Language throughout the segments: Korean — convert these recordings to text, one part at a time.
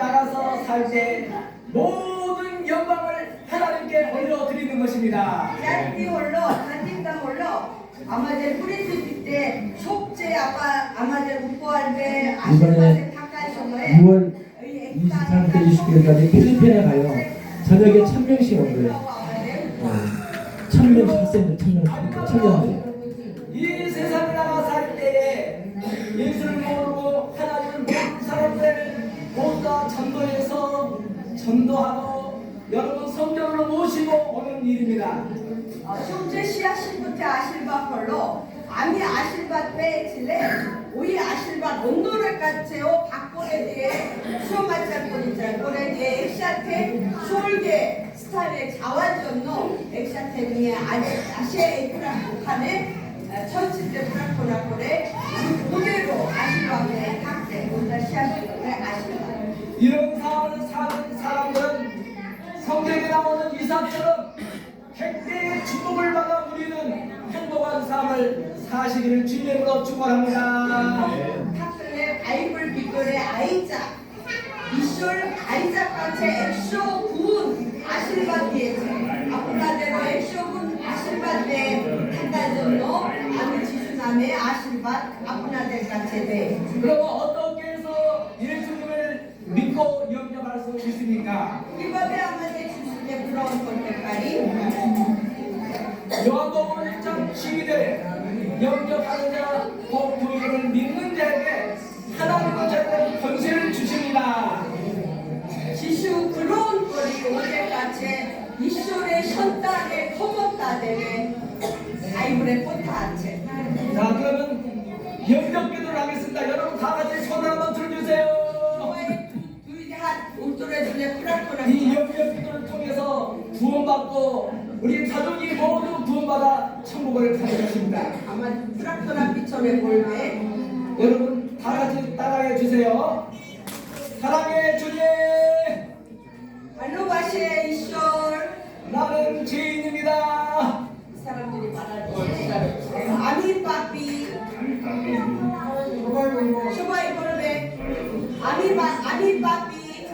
나가서 살 때 모든 영광을 하나님께 올려드리는 것입니다. 얇게 홀로 단진당 홀로 아마들 프린스 때 속죄 아빠 아마들 묵고할 때 som거에 6월 23일부터 29일까지 필리핀에 가요. 저녁에 천 명씩 온 거예요. 천 명씩 학생들 천 명씩 청년들. 이 세상에 나가 살 때에 예수를 모르고 전도해서 전도하고 여러분 성경으로 모시고 오는 일입니다. 속죄 시아실부터 아실바 홀로 아미 때 질레 오이 아실바 온도를 같이요 박골에 대해 보니까 골에 대해 엑샤테 솔게 스타일의 자완전노 엑샤테미의 아시에 에프라칸의 천칠대 프라코 삶을 사시기를 주님으로 축원합니다. 탁슬레 바이블 비결의 아이자 이쇼를 아이자 같이 엑쇼 군 아실바 디에 아프라데로 엑쇼 군 아실바데 한달전노 아미 지수남의 아실바 아프라데 같이 그럼 어떻게 해서 예수님을 믿고 영접할 수 있습니까? 이번에 아마데 주술에 부러운 것들까지 요한복 현단의 커먼다데게 바이블의 포타체 자, 그러면 영접 기도를 하겠습니다. 여러분 다 같이 손을 한번 들어주세요. 이 영접 기도를 통해서 구원받고 우리 가족이 모두 구원받아 천국을 가는 것입니다. 아마 프락토라 피처의 볼에 여러분 다 같이 따라해 주세요. 사랑의 주님, 이쇼 나는 죄인입니다. 이 사람들이 말하는 아미 빠삐. 쇼바이 보르베. 아미 빠 아미 빠삐.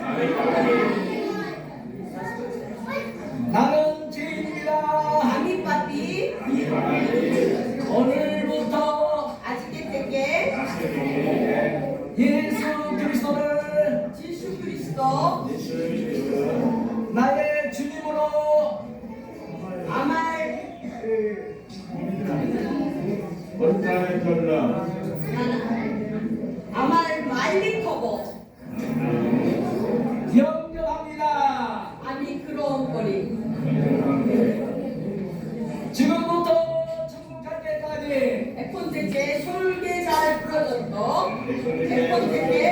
나는 죄인입니다. 아미 빠삐. 오늘부터 아직게 때게. 예수 그리스도를 지수 그리스도 어따에 졸라 아말 말리커보 영접합니다. 아미 그로운 거리 지금부터 천국 갈 때까지 에콘테게 솔개잘 부러졌고 에콘테게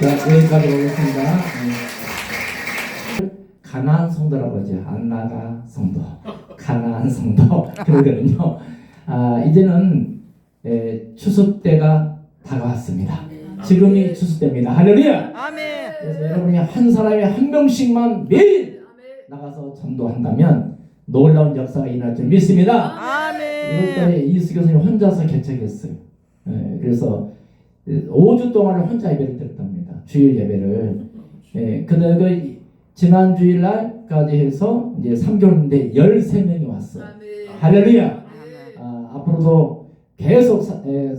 자, 여기까지 오겠습니다. 네. 가나안 성도라고 하죠. 안나가 성도, 가나안 성도 그러거든요. 아, 이제는 에, 추수 때가 다가왔습니다. 지금이 추수 때입니다. 할렐루야. 아멘. 그래서 여러분이 한 사람이 한 명씩만 매일 나가서 전도한다면 놀라운 역사가 일어날 줄 믿습니다. 이럴 아멘. 때 이수 교수님 혼자서 개척했어요. 예, 그래서 5주 동안을 혼자 예배를 드렸답니다. 주일 예배를. 예, 근데 그 지난 주일 날까지 해서 이제 3개월인데 13명이 왔어요. 할렐루야. 아, 앞으로도 계속 사- 에,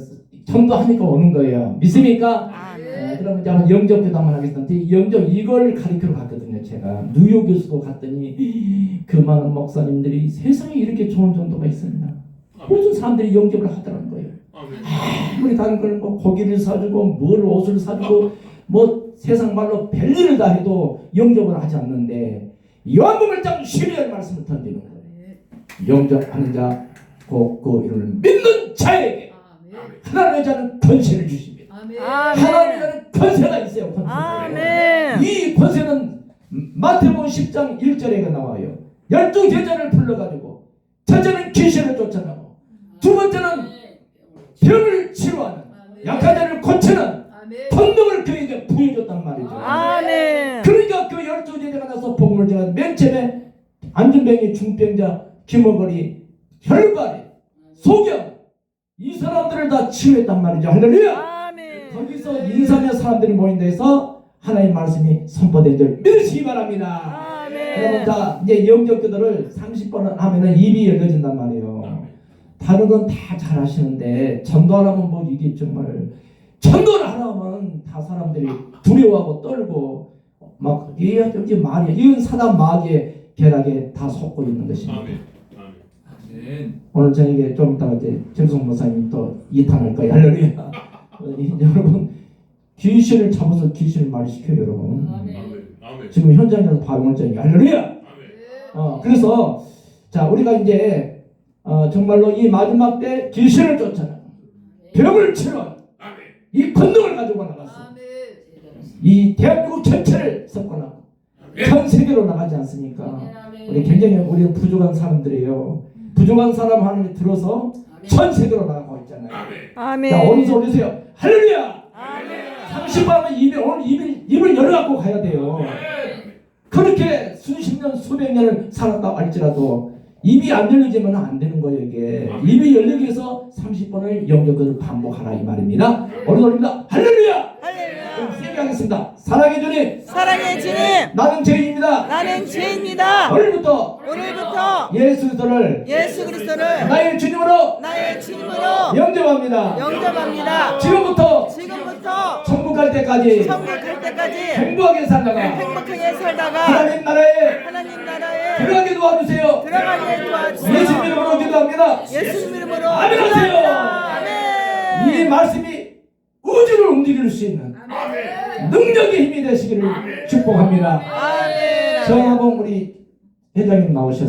전도하니까 오는 거예요. 믿습니까? 에, 그러면 이제 한번 영접 교담을 하겠습니다. 이 영접 이걸 가리키러 갔거든요. 제가 뉴욕에서도 갔더니 그 많은 목사님들이 세상에 이렇게 좋은 전도가 있었나? 모든 사람들이 영접을 하더라는 거예요. 아무리 다른 걸 뭐 고기를 사주고 뭘 옷을 사주고 뭐 세상 말로 별일을 다 해도 영접을 하지 않는데 요한복음 1장 12절 말씀을 던지는 거예요. 영접하는 자, 곧그 이름을 믿는 자에게 하나님의 자는 권세를 주십니다. 하나님의 자는 권세가 있어요. 권세. 아멘. 마태복음 10장 1절에 나와요. 열두 제자를 불러가지고 첫째는 귀신을 쫓아내고 두 번째는 병을 치료하는 약한 자를 고치는 권능을 그에게 부여줬단 말이죠. 아멘. 그러니까 그 열두 제자가 나서 복음을 전한 맨 처음에 안전병이 중병자 김어거리 혈관이 소경 이 사람들을 다 치유했단 말이죠. 할렐루야. 아멘. 거기서 인산의 사람들이 모인 데서 하나님 말씀이 선포된 줄 믿으시기 바랍니다. 여러분 아멘. 다 이제 영적 기도를 30번 하면은 입이 열려진단 말이에요. 다른 건 다 잘하시는데 전도하려면 뭐 이게 정말 전도를 하려면 다 사람들이 두려워하고 떨고 막 이게 어찌 말이야 이건 사단 마귀의 계략에 다 속고 있는 것입니다. 아멘. 아멘. 오늘 저녁에 좀 이따가 이제 정성 목사님 또 이탄할 거예요. 할렐루야. 여러분 귀신을 잡아서 귀신을 말시켜요 여러분. 아멘. 아멘. 지금 현장에서 파병을장이 할렐루야. 아멘. 어, 그래서 자 우리가 이제 어, 정말로 이 마지막 때 귀신을 쫓아내 병을 치료 아멘. 이 권능을 가지고 나갔어. 이 대한민국 전체를 섞어나고 전 세계로 나가지 않습니까? 우리 굉장히 우리는 부족한 사람들이에요. 부족한 사람 하나님이 들어서 전 세계로 나가고 있잖아요. 아멘. 자. 오른손 올리세요. 할렐루야. 아멘. 30만원 입에 오늘 입을 입을 열어 갖고 가야 돼요. 그렇게 수십 년 수백 년을 살았다 할지라도 입이 안 열리지면 안 되는 거예요 이게. 입이 열리기 위해서 30번을 영역을 반복하라 이 말입니다. 오늘 올립니다. 할렐루야! 할렐루야. 그럼 세게 하겠습니다. 사랑해 주님! 사랑의 주님. 나는 죄인입니다. 나는 죄입니다. 오늘부터 오늘부터 예수 그리스도를 예수 그리스도를 나의 주님으로 나의 주님으로 영접합니다. 영접합니다. 지금부터 지금부터 천국 갈 때까지 천국 갈 때까지 행복하게 살다가 행복하게 살다가 하나님 나라에 하나님 나라에 들어가게 도와주세요 들어가게 도와주세요. 예수 이름으로 기도합니다 예수 이름으로 아멘 하세요. 아멘. 이 말씀이 우주를 움직일 수 있는 능력의 힘이 되시기를 축복합니다. 아멘. 정하고 우리 회장님 나오셔서